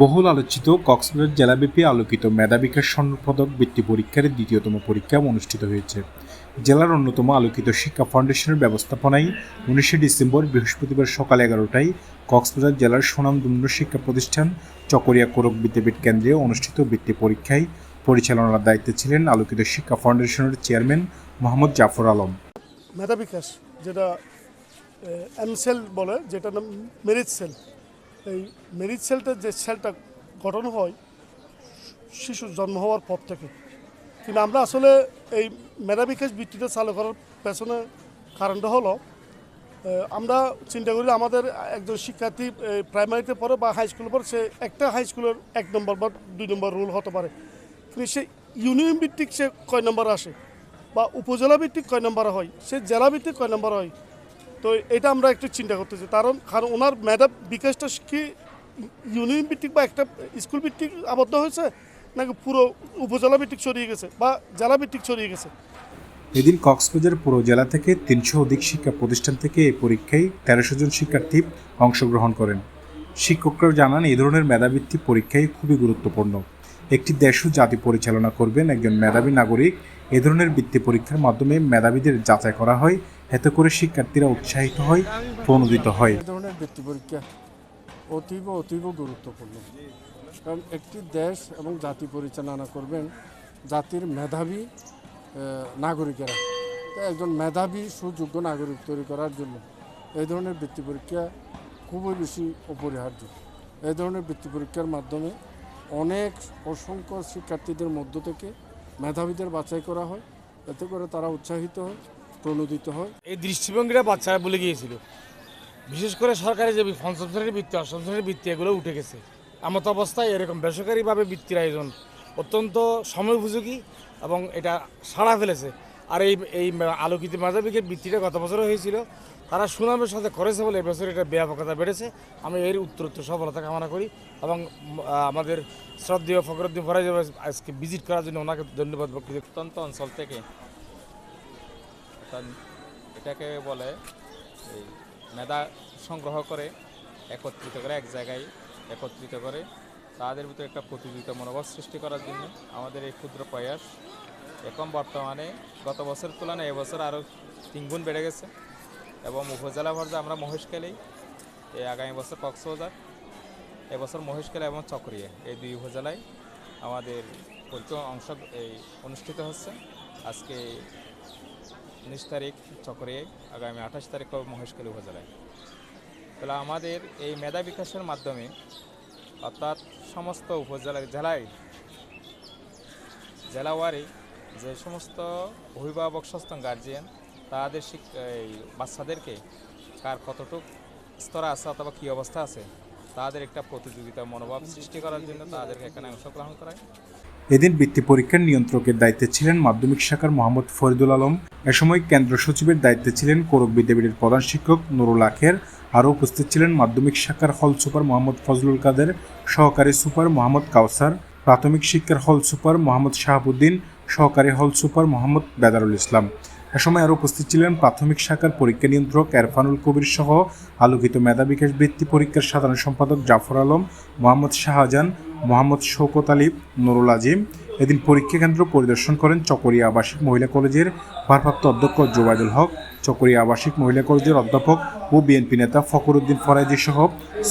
বহুল আলোচিত কক্সবাজার জেলাব্যাপী আলোকিত মেধা বিকাশ স্বর্ণপদক বৃত্তি পরীক্ষার দ্বিতীয়তম পরীক্ষা অনুষ্ঠিত হয়েছে। জেলার অন্যতম আলোকিত শিক্ষা ফাউন্ডেশনের ব্যবস্থাপনায় উনিশে ডিসেম্বর বৃহস্পতিবার সকাল এগারোটায় কক্সবাজার জেলার সুনামধন্য শিক্ষা প্রতিষ্ঠান চকরিয়া কোরক বিদ্যাপীঠ কেন্দ্রে অনুষ্ঠিত বৃত্তি পরীক্ষায় পরিচালনার দায়িত্বে ছিলেন আলোকিত শিক্ষা ফাউন্ডেশনের চেয়ারম্যান মোহাম্মদ জাফর আলম। মেধা বিকাশ, যেটা এম সেল বলে যেটা নাম মেরিট সেল। এই মেরিট সেলটা যে সেলটা গঠন হয় শিশুর জন্ম হওয়ার পর থেকে। কিন্তু আমরা আসলে এই মেধা বিকাশ বৃত্তিটা চালু করার পেছনে কারণটা হলো আমরা চিন্তা করি আমাদের একজন শিক্ষার্থী প্রাইমারিতে পড়ে বা হাই স্কুলে পড়ে, সে একটা হাই স্কুলের এক নম্বর বা দুই নম্বর রোল হতে পারে। কিন্তু সে ইউনিয়ন ভিত্তিক সে কয় নম্বর আসে বা উপজেলা ভিত্তিক কয় নম্বর হয়, সে জেলা ভিত্তিক কয় নম্বর হয় তো এটা আমরা একটু চিন্তা করতেছি। কারণ কারণ ওনার মেধা বিকাশটা কি ইউনিয়ন ভিত্তিক বা একটা স্কুল ভিত্তিক আবদ্ধ হয়েছে? নাকি পুরো উপজেলা ভিত্তিক ছড়িয়ে গেছে বা জেলা ভিত্তিক ছড়িয়ে গেছে? এদিন কক্সবাজার পুরো জেলা থেকে তিনশো অধিক শিক্ষা প্রতিষ্ঠান থেকে এই পরীক্ষায় তেরোশো জন শিক্ষার্থী অংশগ্রহণ করেন। শিক্ষকরা জানান, এই ধরনের মেধাবৃত্তি পরীক্ষায় খুবই গুরুত্বপূর্ণ। একটি দেশ ও জাতি পরিচালনা করবেন একজন মেধাবী নাগরিক। এ ধরনের বৃত্তি পরীক্ষার মাধ্যমে মেধাবীদের যাচাই করা হয় এতে করে শিক্ষার্থীরা উৎসাহিত হয়, প্রণোদিত হয়। ধরনের বৃত্তি পরীক্ষা অতীব অতীব গুরুত্বপূর্ণ। কারণ একটি দেশ এবং জাতি পরিচালনা করবেন জাতির মেধাবী নাগরিকেরা। একজন মেধাবী, সুযোগ্য নাগরিক তৈরি করার জন্য এই ধরনের বৃত্তি পরীক্ষা খুবই বেশি অপরিহার্য। এই ধরনের বৃত্তি পরীক্ষার মাধ্যমে অনেক অসংখ্য শিক্ষার্থীদের মধ্য থেকে মেধাবীদের বাছাই করা হয়। এতে করে তারা উৎসাহিত হয়। প্রণোদিত হয়। এই দৃষ্টিভঙ্গিটা বাচ্চারা ভুলে গিয়েছিল। বিশেষ করে সরকারি যে পঞ্চম শ্রেণির বৃত্তি অষ্টম শ্রেণির বৃত্তি এগুলো উঠে গেছে। এমত অবস্থায় এরকম বেসরকারিভাবে বৃত্তির আয়োজন অত্যন্ত সময় উপযোগী এবং এটা সাড়া ফেলেছে। আর এই এই আলোকিত মাজাবিকের বৃত্তিটা গত বছর হয়েছিল। তারা সুনামের সাথে করেছে বলে এবছর এটা ব্যাপকতা বেড়েছে। আমি এর উত্তরোত্তর সফলতা কামনা করি এবং আমাদের শ্রদ্ধেয় ফখরুদ্দিন ফরাজ আজকে ভিজিট করার জন্য ওনাকে ধন্যবাদ প্রত্যন্ত অঞ্চল থেকে অর্থাৎ এটাকে বলে এই মেধা সংগ্রহ করে, একত্রিত করে, এক জায়গায় একত্রিত করে তাদের ভিতরে একটা প্রতিযোগিতা মনোভাব সৃষ্টি করার জন্য আমাদের এই ক্ষুদ্র প্রয়াস। এখন বর্তমানে গত বছরের তুলনায় এবছর আরও তিনগুণ বেড়ে গেছে এবং উপজেলা পর্যায়ে আমরা মহেশখালী এই আগামী বছর কক্সবাজার, এবছর মহেশখালী এবং চকরিয়া, এই দুই উপজেলায় আমাদের পরীক্ষা অংশ এই অনুষ্ঠিত হচ্ছে। আজকে উনিশ তারিখ চকরিয়ায় আগামী আঠাশ তারিখ মহেশখালী উপজেলায়। তাহলে আমাদের এই মেধা বিকাশের মাধ্যমে অর্থাৎ সমস্ত উপজেলা জেলায়, জেলাওয়ারি যে সমস্ত অভিভাবক সচেতন গার্জিয়ান তাদের এই বাচ্চাদেরকে কার কতটুক স্তর আছে অথবা কী অবস্থা আছে, তাদের একটা প্রতিযোগিতা মনোভাব সৃষ্টি করার জন্য তাদেরকে এখানে অংশগ্রহণ করায়। এদিন বৃত্তি পরীক্ষার নিয়ন্ত্রকের দায়িত্বে ছিলেন মাধ্যমিক শাখার মোহাম্মদ ফরিদুল আলম। এ সময় কেন্দ্র সচিবের দায়িত্বে ছিলেন কোরক বিদ্যাপীঠের প্রধান শিক্ষক নুরুল আখের। আরও উপস্থিত ছিলেন মাধ্যমিক শাখার হল সুপার মোহাম্মদ ফজলুল কাদের, সহকারী সুপার মোহাম্মদ কাউসার, প্রাথমিক শিক্ষার হল সুপার মোহাম্মদ শাহাবুদ্দিন, সহকারী হল সুপার মোহাম্মদ বেদারুল ইসলাম। এ সময় আরও উপস্থিত ছিলেন প্রাথমিক শাখার পরীক্ষা নিয়ন্ত্রক এরফানুল কবির সহ আলোকিত মেধা বিকাশ বৃত্তি পরীক্ষার সাধারণ সম্পাদক জাফর আলম, মোহাম্মদ শাহজাহান মোহাম্মদ শৌকত আলী, নুরুল আজিম এদিন পরীক্ষা কেন্দ্র পরিদর্শন করেন চকরিয়া আবাসিক মহিলা কলেজের ভারপ্রাপ্ত অধ্যক্ষ জোবায়দুল হক, চকরিয়া আবাসিক মহিলা কলেজের অধ্যাপক ও বিএনপি নেতা ফখরুদ্দিন ফরাজি সহ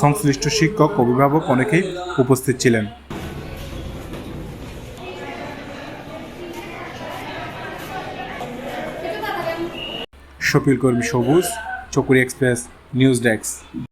সংশ্লিষ্ট শিক্ষক, অভিভাবক অনেকেই উপস্থিত ছিলেন। শফিল কর্মী সবুজ চকুরি এক্সপ্রেস, নিউজ ডেস্ক।